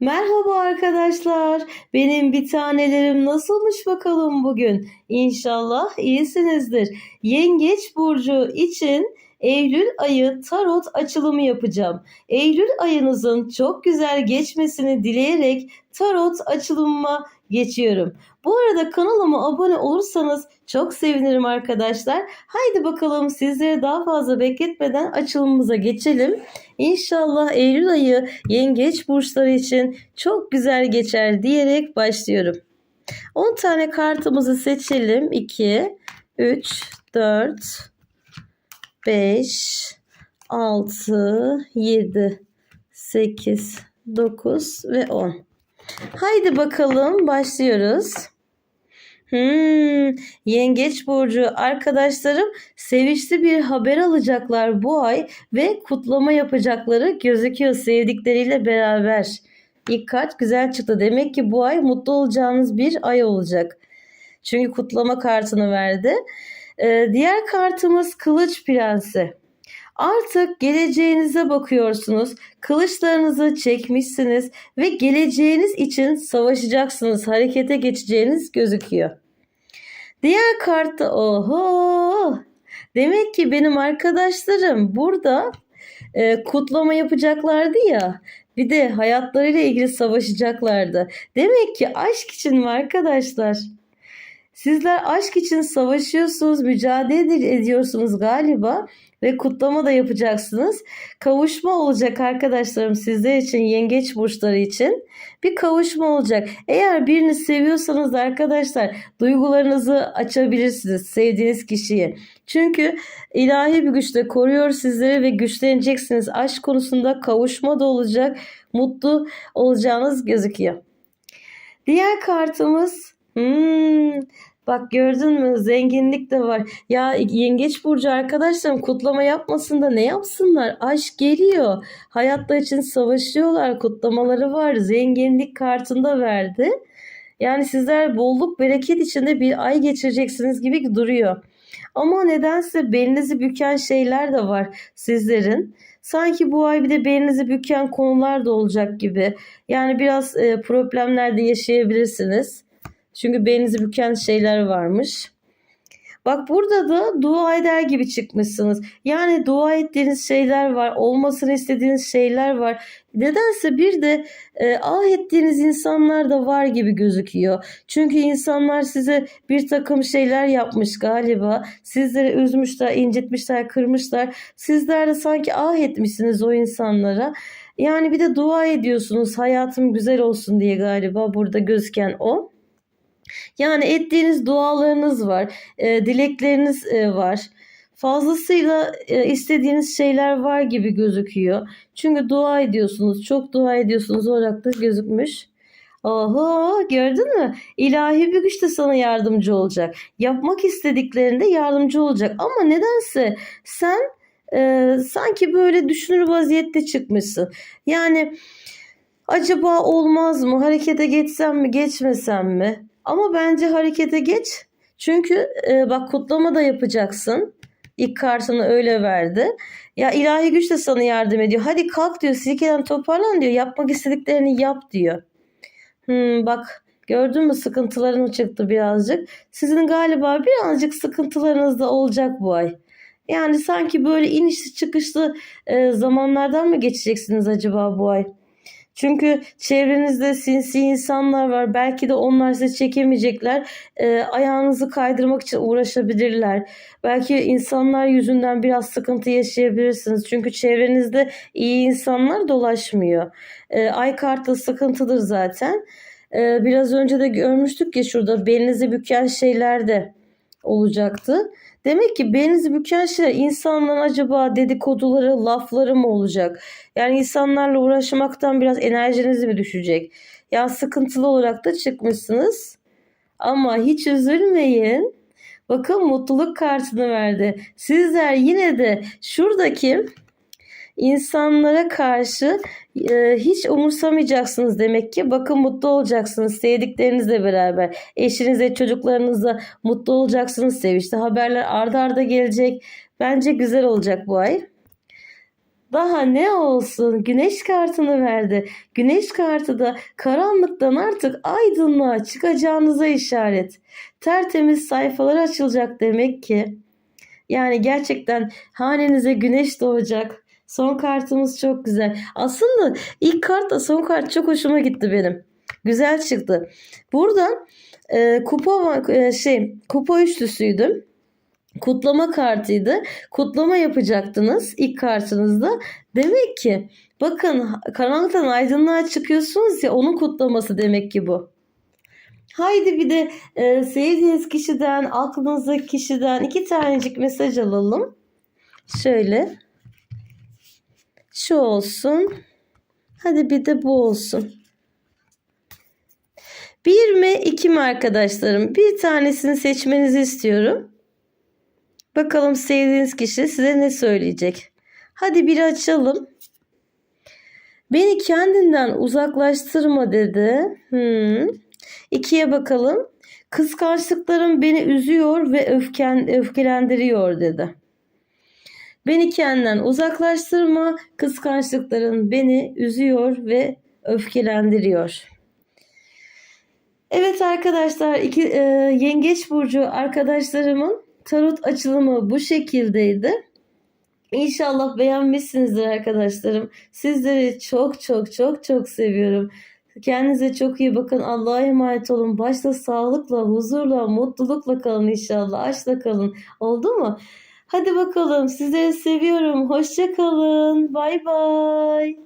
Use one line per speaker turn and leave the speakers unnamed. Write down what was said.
Merhaba arkadaşlar. Benim bir tanelerim nasılmış bakalım bugün? İnşallah iyisinizdir. Yengeç burcu için Eylül ayı tarot açılımı yapacağım. Eylül ayınızın çok güzel geçmesini dileyerek tarot açılımıma geçiyorum. Bu arada kanalıma abone olursanız çok sevinirim arkadaşlar. Haydi bakalım sizleri daha fazla bekletmeden açılımımıza geçelim. İnşallah Eylül ayı yengeç burçları için çok güzel geçer diyerek başlıyorum. 10 tane kartımızı seçelim. 2, 3, 4, 5, 6, 7, 8, 9 ve 10. Haydi bakalım başlıyoruz. Hmm, Yengeç burcu arkadaşlarım sevinçli bir haber alacaklar bu ay ve kutlama yapacakları gözüküyor sevdikleriyle beraber. İlk kart güzel çıktı. Demek ki bu ay mutlu olacağınız bir ay olacak. Çünkü kutlama kartını verdi. Ee, diğer kartımız Kılıç Prensi. Artık geleceğinize bakıyorsunuz. Kılıçlarınızı çekmişsiniz ve geleceğiniz için savaşacaksınız. Harekete geçeceğiniz gözüküyor. Diğer kartta oho. Demek ki benim arkadaşlarım burada e, kutlama yapacaklardı ya. Bir de hayatlarıyla ilgili savaşacaklardı. Demek ki aşk için mi arkadaşlar? Sizler aşk için savaşıyorsunuz, mücadele ediyorsunuz galiba ve kutlama da yapacaksınız. Kavuşma olacak arkadaşlarım sizler için, yengeç burçları için. Bir kavuşma olacak. Eğer birini seviyorsanız arkadaşlar duygularınızı açabilirsiniz sevdiğiniz kişiye. Çünkü ilahi bir güçle koruyor sizleri ve güçleneceksiniz. Aşk konusunda kavuşma da olacak. Mutlu olacağınız gözüküyor. Diğer kartımız hmm, bak gördün mü zenginlik de var. Ya yengeç burcu arkadaşlarım kutlama yapmasın da ne yapsınlar? Aşk geliyor. Hayatta için savaşıyorlar. Kutlamaları var. Zenginlik kartında verdi. Yani sizler bolluk bereket içinde bir ay geçireceksiniz gibi duruyor. Ama nedense belinizi büken şeyler de var sizlerin. Sanki bu ay bir de belinizi büken konular da olacak gibi. Yani biraz e, problemler de yaşayabilirsiniz. Çünkü belinizi büken şeyler varmış. Bak burada da dua eder gibi çıkmışsınız. Yani dua ettiğiniz şeyler var. Olmasını istediğiniz şeyler var. Nedense bir de e, ah ettiğiniz insanlar da var gibi gözüküyor. Çünkü insanlar size bir takım şeyler yapmış galiba. Sizleri üzmüşler, incitmişler, kırmışlar. Sizler de sanki ah etmişsiniz o insanlara. Yani bir de dua ediyorsunuz hayatım güzel olsun diye galiba burada gözüken o. Yani ettiğiniz dualarınız var, e, dilekleriniz e, var. Fazlasıyla e, istediğiniz şeyler var gibi gözüküyor. Çünkü dua ediyorsunuz, çok dua ediyorsunuz olarak da gözükmüş. Oho gördün mü? İlahi bir güç de sana yardımcı olacak. Yapmak istediklerinde yardımcı olacak. Ama nedense sen e, sanki böyle düşünür vaziyette çıkmışsın. Yani acaba olmaz mı? Harekete geçsem mi, geçmesem mi? Ama bence harekete geç. Çünkü e, bak kutlama da yapacaksın. İlk kartını öyle verdi. Ya ilahi güç de sana yardım ediyor. Hadi kalk diyor. Silkelen toparlan diyor. Yapmak istediklerini yap diyor. Hmm, bak gördün mü sıkıntıların çıktı birazcık. Sizin galiba birazcık sıkıntılarınız da olacak bu ay. Yani sanki böyle inişli çıkışlı e, zamanlardan mı geçeceksiniz acaba bu ay? Çünkü çevrenizde sinsi insanlar var. Belki de onlar size çekemeyecekler. E, ayağınızı kaydırmak için uğraşabilirler. Belki insanlar yüzünden biraz sıkıntı yaşayabilirsiniz. Çünkü çevrenizde iyi insanlar dolaşmıyor. E, ay kartı sıkıntıdır zaten. E, biraz önce de görmüştük ya şurada belinizi büken şeyler de olacaktı. Demek ki belinizi büken şeyler insanların acaba dedikoduları, lafları mı olacak? Yani insanlarla uğraşmaktan biraz enerjiniz mi düşecek? Ya sıkıntılı olarak da çıkmışsınız. Ama hiç üzülmeyin. Bakın mutluluk kartını verdi. Sizler yine de şuradaki insanlara karşı e, hiç umursamayacaksınız demek ki. Bakın mutlu olacaksınız sevdiklerinizle beraber. Eşinizle, çocuklarınızla mutlu olacaksınız. Sevinçli haberler arda arda gelecek. Bence güzel olacak bu ay. Daha ne olsun? Güneş kartını verdi. Güneş kartı da karanlıktan artık aydınlığa çıkacağınıza işaret. Tertemiz sayfalar açılacak demek ki. Yani gerçekten hanenize güneş doğacak. Son kartımız çok güzel. Aslında ilk kartla son kart çok hoşuma gitti benim. Güzel çıktı. Burada e, kupa e, şey kupa üçlüsüydü. Kutlama kartıydı. Kutlama yapacaktınız ilk kartınızda. Demek ki bakın karanlıktan aydınlığa çıkıyorsunuz ya onun kutlaması demek ki bu. Haydi bir de e, sevdiğiniz kişiden, aklınızdaki kişiden iki tanecik mesaj alalım. Şöyle. Şu olsun. Hadi bir de bu olsun. Bir mi iki mi arkadaşlarım? Bir tanesini seçmenizi istiyorum. Bakalım sevdiğiniz kişi size ne söyleyecek. Hadi bir açalım. Beni kendinden uzaklaştırma dedi. Hmm. İkiye bakalım. Kıskançlıklarım beni üzüyor ve öfken, öfkelendiriyor dedi. Beni kendinden uzaklaştırma. Kıskançlıkların beni üzüyor ve öfkelendiriyor. Evet arkadaşlar iki, e, yengeç burcu arkadaşlarımın tarot açılımı bu şekildeydi. İnşallah beğenmişsinizdir arkadaşlarım. Sizleri çok çok çok çok seviyorum. Kendinize çok iyi bakın. Allah'a emanet olun. Başta sağlıkla, huzurla, mutlulukla kalın inşallah. Aşkla kalın. Oldu mu? Hadi bakalım. Sizleri seviyorum. Hoşça kalın. Bay bay.